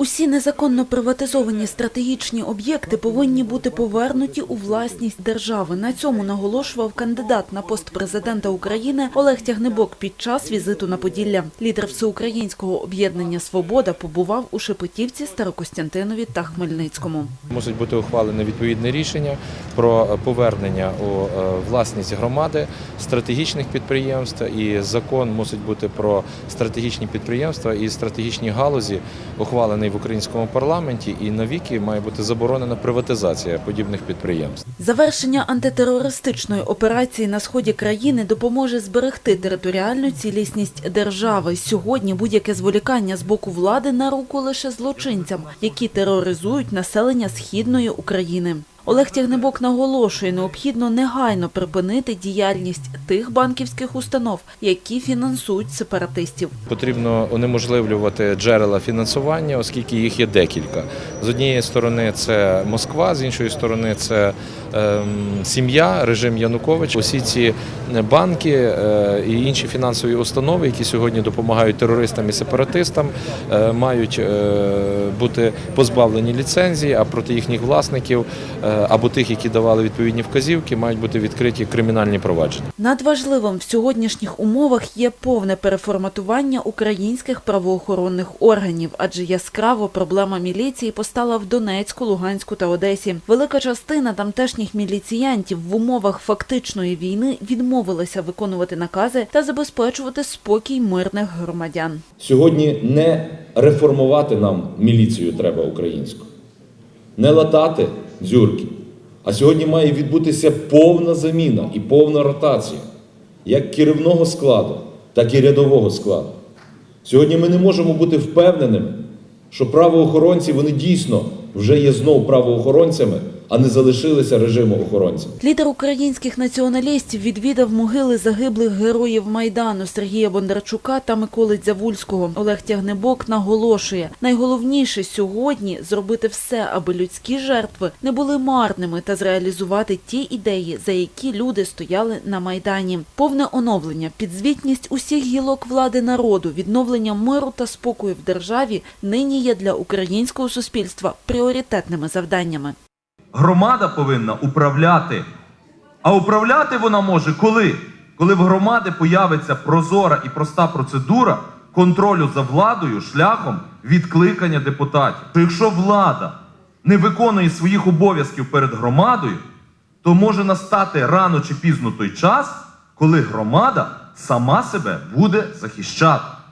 Усі незаконно приватизовані стратегічні об'єкти повинні бути повернуті у власність держави. На цьому наголошував кандидат на пост президента України Олег Тягнебок під час візиту на Поділля. Лідер всеукраїнського об'єднання Свобода побував у Шепетівці, Старокостянтинові та Хмельницькому. Мусить бути ухвалене відповідне рішення про повернення у е, власність громади стратегічних підприємств. І закон мусить бути про стратегічні підприємства і стратегічні галузі, ухвалений в українському парламенті. І навіки має бути заборонена приватизація подібних підприємств. Завершення антитерористичної операції на сході країни допоможе зберегти територіальну цілісність держави. Сьогодні будь-яке зволікання з боку влади на руку лише злочинцям, які тероризують населення східної України. Олег Тягнебок наголошує, необхідно негайно припинити діяльність тих банківських установ, які фінансують сепаратистів. Потрібно унеможливлювати джерела фінансування, оскільки їх є декілька. З однієї сторони це Москва, з іншої сторони це ем, сім'я, режим Янукович. Усі ці банки е, і інші фінансові установи, які сьогодні допомагають терористам і сепаратистам, е, мають е, бути позбавлені ліцензії, а проти їхніх власників або тих, які давали відповідні вказівки, мають бути відкриті кримінальні провадження. Надважливим в сьогоднішніх умовах є повне переформатування українських правоохоронних органів, адже яскраво проблема міліції постала в Донецьку, Луганську та Одесі. Велика частина тамтешніх міліціянтів в умовах фактичної війни відмовилася виконувати накази та забезпечувати спокій мирних громадян. Сьогодні не реформувати нам міліцію треба українську, не латати дзюрки. А сьогодні має відбутися повна заміна і повна ротація як керівного складу, так і рядового складу. Сьогодні ми не можемо бути впевненими, що правоохоронці вони дійсно вже є знов правоохоронцями, а не залишилися режиму охоронцями. Лідер українських націоналістів відвідав могили загиблих героїв Майдану Сергія Бондарчука та Миколи Дзявульського. Олег Тягнебок наголошує, найголовніше сьогодні зробити все, аби людські жертви не були марними та зреалізувати ті ідеї, за які люди стояли на Майдані. Повне оновлення, підзвітність усіх гілок влади народу, відновлення миру та спокою в державі нині є для українського суспільства пріоритетними завданнями. Громада повинна управляти. А управляти вона може коли? Коли в громади появиться прозора і проста процедура контролю за владою шляхом відкликання депутатів. То якщо влада не виконує своїх обов'язків перед громадою, то може настати рано чи пізно той час, коли громада сама себе буде захищати.